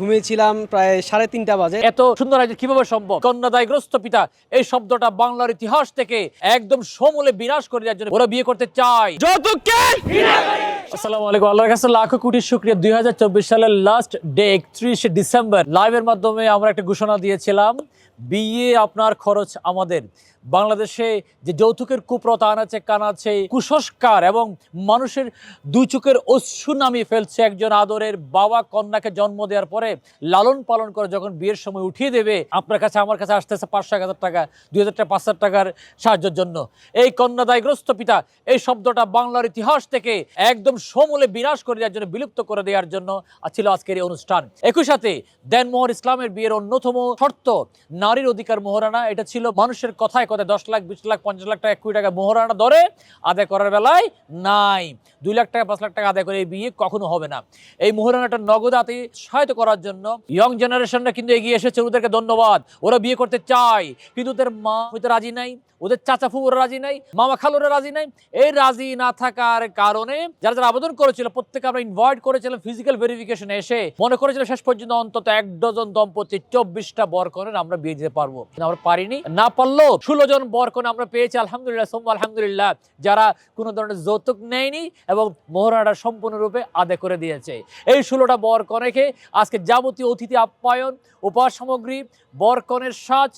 ঘুমিয়েছিলাম প্রায় সাড়ে তিনটা বাজে। এত সুন্দর আয়োজন কীভাবে সম্ভব? কন্যাদায়গ্রস্ত পিতা এই শব্দটা বাংলার ইতিহাস থেকে একদম সমূলে বিনাশ করে দেওয়ার জন্য ওরা বিয়ে করতে চায়। যৌতুককে আসসালামু আলাইকুম। আল্লাহর কাছে লাখো কোটি শুক্রিয়া। দুই সালের লাস্ট ডে একত্রিশে ডিসেম্বর। লাইভের মাধ্যমে আমরা একটা ঘোষণা দিয়েছিলাম, বিয়ে আপনার খরচ আমাদের। বাংলাদেশে যে যৌতুকের কুপ্রথা আনাচে কানাচ্ছে কুসংস্কার এবং মানুষের দুই চোখের অশ্রু নামিয়ে ফেলছে একজন আদরের বাবা কন্যাকে জন্ম দেওয়ার পরে, লালন পালন করে যখন বিয়ের সময় উঠিয়ে দেবে, আপনার কাছে, আমার কাছে আসতেছে পাঁচশো এক হাজার টাকা, দুই হাজার টাকা, পাঁচ হাজার টাকার সাহায্যের জন্য। এই কন্যাদায়গ্রস্ত পিতা, এই শব্দটা বাংলার ইতিহাস থেকে একদম সমূলে বিনাশ করে দেওয়ার জন্য, বিলুপ্ত করে দেওয়ার জন্য ছিল আজকের এই অনুষ্ঠান। একই সাথে দেনমোহর ইসলামের বিয়ের অন্যতম শর্ত, নারীর অধিকার মোহরানা। এটা ছিল মানুষের কথায় কথায় দশ লাখ, বিশ লাখ, পঞ্চাশ লাখ টাকা কোটি টাকা মোহরানা ধরে আদায় করার বেলায় নাই। দুই লাখ টাকা, পাঁচ লাখ টাকা আদায় করে এই বিয়ে কখনো হবে না। এই মোহরানাটা নগদ হাতে সহায়তা করার জন্য ইয়ং জেনারেশনরা কিন্তু এগিয়ে এসেছে। ওদেরকে ধন্যবাদ। ওরা বিয়ে করতে চায়, কিন্তু ওদের মা হয়তো রাজি নাই। ওদের চাচা ফুবুরা রাজি নাই, মামা খালুরা রাজি নাই। এই রাজি না থাকার কারণে যারা যারা আবেদন করেছিল প্রত্যেকে আমরা ইনভাইট করেছিলাম ফিজিক্যাল ভেরিফিকেশনে এসে। মনে করেছিলাম শেষ পর্যন্ত অন্তত এক ডজন দম্পতি চব্বিশটা বরকনের আমরা বিয়ে দিতে পারব। আমরা পারিনি। না পারলেও ষোলো জন বরকন আমরা পেয়েছি, আলহামদুলিল্লাহ সোম আলহামদুলিল্লাহ, যারা কোনো ধরনের যৌতুক নেয়নি এবং মোহরাটা সম্পূর্ণরূপে আদায় করে দিয়েছে। এই ষোলোটা বরকনেকে আজকে যাবতীয় অতিথি আপ্যায়ন উপহার সামগ্রী, বরকনের সাজ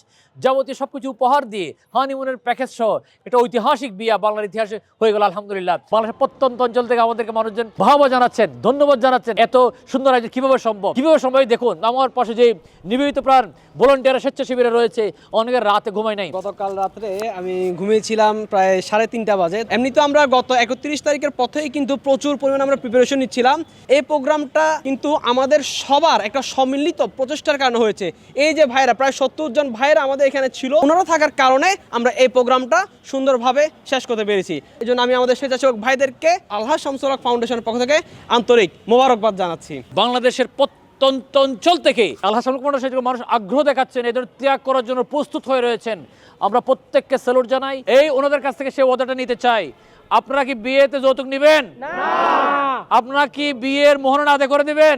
যাবতীয় সবকিছু উপহার দিয়ে হানিমুনের প্যাকেজ সহ একটা ঐতিহাসিক বিয়া বাংলার ইতিহাসে হয়ে গেল, আলহামদুলিল্লাহ। বাংলাদেশের প্রত্যন্ত অঞ্চল থেকে আমাদেরকে মানুষজন ভাবা জানাচ্ছেন, ধন্যবাদ জানাচ্ছেন এত সুন্দর আয়োজন। কীভাবে সম্ভব? কীভাবে সম্ভব? দেখুন, আমার পাশে যে নিবেদিত প্রাণ ভলেন্টিয়ার স্বেচ্ছাসেবীরা রয়েছে অনেকের রাতে ঘুমায় নাই। গতকাল রাত্রে আমি ঘুমিয়েছিলাম প্রায় সাড়ে তিনটা বাজে। এমনি তো আমরা গত একত্রিশ তারিখের পথেই কিন্তু প্রচুর পরিমাণে আমরা প্রিপারেশন নিচ্ছিলাম। এই প্রোগ্রামটা কিন্তু আমাদের সবার একটা সম্মিলিত প্রচেষ্টার কারণে হয়েছে। এই যে ভাইরা, প্রায় সত্তর জন ভাইরা আমাদের এখানে ছিল। ওনারা থাকার কারণে আমরা এই প্রোগ্রামটা সুন্দরভাবে শেষ করতে পেরেছি। এই জন্য আমি আমাদের স্বেচ্ছাসেবক ভাইদেরকে আল্লাহ শামসুলক ফাউন্ডেশনের পক্ষ থেকে আন্তরিক মোবারকবাদ জানাচ্ছি। বাংলাদেশের প্রত্যন্ত অঞ্চল থেকে আল্লাহ সামুকুমার সাথে মানুষ আগ্রহ দেখাচ্ছেন এদের ত্যাগ করার জন্য প্রস্তুত হয়ে রয়েছেন। আমরা প্রত্যেককে স্যালুট জানাই। এই ওনাদের কাছ থেকে সে ওয়াদাটা নিতে চাই। আপনারা কি বিয়েতে যৌতুক নেবেন? আপনারা কি বিয়ের মোহরণ আদায় করে দেবেন?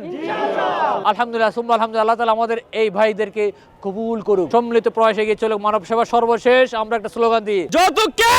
আলহামদুলিল্লাহ সুম্বা আলহামদুলিল্লাহ, আল্লাহ তালা আমাদের এই ভাইদেরকে কবুল করুক। সম্মিলিত প্রয়াসে গিয়ে চলুক মানব সেবা সর্বশেষ, আমরা একটা স্লোগান দিই। যৌতুককে